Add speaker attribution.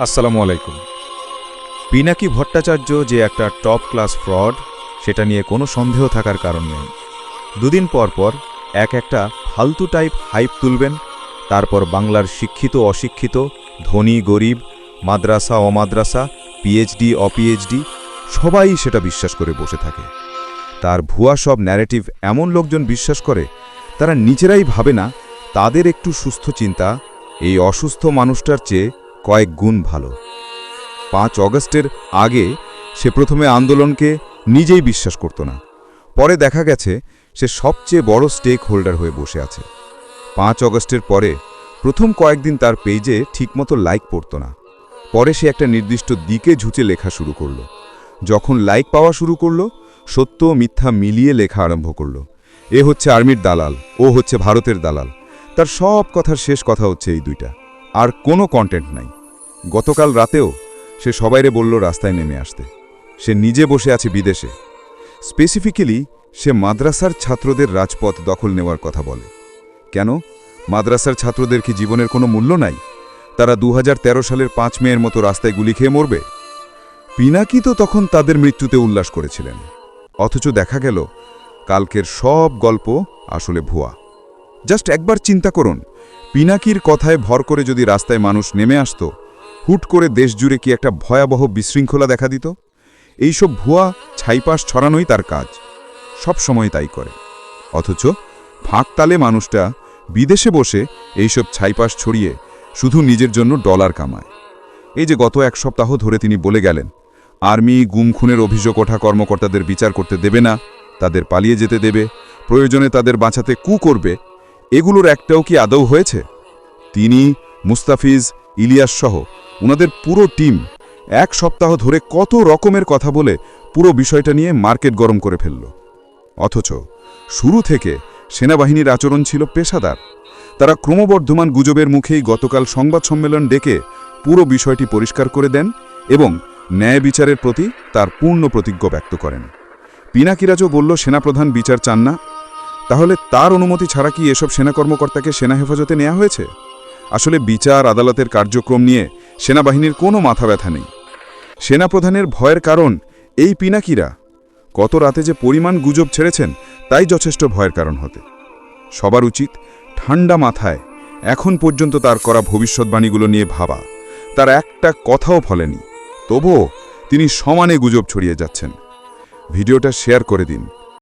Speaker 1: আসসালামু আলাইকুম। পিনাকি ভট্টাচার্য যে একটা টপ ক্লাস ফ্রড, সেটা নিয়ে কোনো সন্দেহ থাকার কারণ নেই। দুদিন পর পর এক একটা ফালতু টাইপ হাইপ তুলবেন, তারপর বাংলার শিক্ষিত অশিক্ষিত, ধনী গরিব, মাদ্রাসা অমাদ্রাসা, পিএইচডি অপিএইচডি, সবাই সেটা বিশ্বাস করে বসে থাকে। তার ভুয়া সব ন্যারেটিভ এমন লোকজন বিশ্বাস করে, তারা নিজেরাই ভাবে না, তাদের একটু সুস্থ চিন্তা, এই অসুস্থ মানুষটার চেয়ে কয়েক গুণ ভালো। পাঁচ অগস্টের আগে সে প্রথমে আন্দোলনকে নিজেই বিশ্বাস করত না। পরে দেখা গেছে সে সবচেয়ে বড় স্টেক হোল্ডার হয়ে বসে আছে। পাঁচ অগস্টের পরে প্রথম কয়েকদিন তার পেজে ঠিকমতো লাইক পড়ত না। পরে সে একটা নির্দিষ্ট দিকে ঝুঁচে লেখা শুরু করল। যখন লাইক পাওয়া শুরু করল, সত্য মিথ্যা মিলিয়ে লেখা আরম্ভ করল। এ হচ্ছে আর্মির দালাল, ও হচ্ছে ভারতের দালাল। তার সব কথার শেষ কথা হচ্ছে এই দুইটা। আর কোনো কন্টেন্ট নাই। গতকাল রাতেও সে সবাইরে বলল রাস্তায় নেমে আসতে। সে নিজে বসে আছে বিদেশে। স্পেসিফিক্যালি সে মাদ্রাসার ছাত্রদের রাজপথ দখল নেওয়ার কথা বলে। কেন? মাদ্রাসার ছাত্রদের কি জীবনের কোনো মূল্য নাই? তারা দু হাজার তেরো সালের পাঁচ মেয়ের মতো রাস্তায় গুলি খেয়ে মরবে? পিনাকি তো তখন তাদের মৃত্যুতে উল্লাস করেছিলেন। অথচ দেখা গেল, কালকের সব গল্প আসলে ভুয়া। জাস্ট একবার চিন্তা করুন। পিনাকির কথায় ভর করে যদি রাস্তায় মানুষ নেমে আসতো, হুট করে দেশ জুড়ে কি একটা ভয়াবহ বিশৃঙ্খলা দেখা দিত? এইসব ভুয়া ছাইপাশ ছড়ানোই তার কাজ। সব সময় তাই করে। অথচ ফাঁকতালে মানুষটা বিদেশে বসে এইসব ছাইপাশ ছড়িয়ে শুধু নিজের জন্য ডলার কামায়। এই যে গত এক সপ্তাহ ধরে তিনি বলে গেলেন, আর্মি গুম খুনের অভিযোগ ওঠা কর্মকর্তাদের বিচার করতে দেবে না, তাদের পালিয়ে যেতে দেবে, প্রয়োজনে তাদের বাঁচাতে কু করবে এগুলোর একটাও কি আদৌ হয়েছে? তিনি, মুস্তাফিজ, ইলিয়াস সহ ওনাদের পুরো টিম এক সপ্তাহ ধরে কত রকমের কথা বলে পুরো বিষয়টা নিয়ে মার্কেট গরম করে ফেলল। অথচ শুরু থেকে সেনাবাহিনীর আচরণ ছিল পেশাদার। তারা ক্রমবর্ধমান গুজবের মুখেই গতকাল সংবাদ সম্মেলন ডেকে পুরো বিষয়টি পরিষ্কার করে দেন এবং ন্যায় বিচারের প্রতি তার পূর্ণ প্রতিজ্ঞ ব্যক্ত করেন। পিনাকিরাজও বলল, সেনাপ্রধান বিচার চান না। তাহলে তার অনুমতি ছাড়া কি এসব সেনা কর্মকর্তাকে সেনা হেফাজতে নেওয়া হয়েছে? আসলে বিচার, আদালতের কার্যক্রম নিয়ে সেনাবাহিনীর কোনো মাথা ব্যথা নেই। সেনাপ্রধানের ভয়ের কারণ, এই পিনাকিরা। কত রাতে যে পরিমাণ গুজব ছেড়েছেন, তাই যথেষ্ট ভয়ের কারণ হতে। সবার উচিত ঠান্ডা মাথায় এখন পর্যন্ত তার করা ভবিষ্যৎবাণীগুলো নিয়ে ভাবা। তার একটা কথাও ফলেনি। তবুও তিনি সমানে গুজব ছড়িয়ে যাচ্ছেন। ভিডিওটা শেয়ার করে দিন।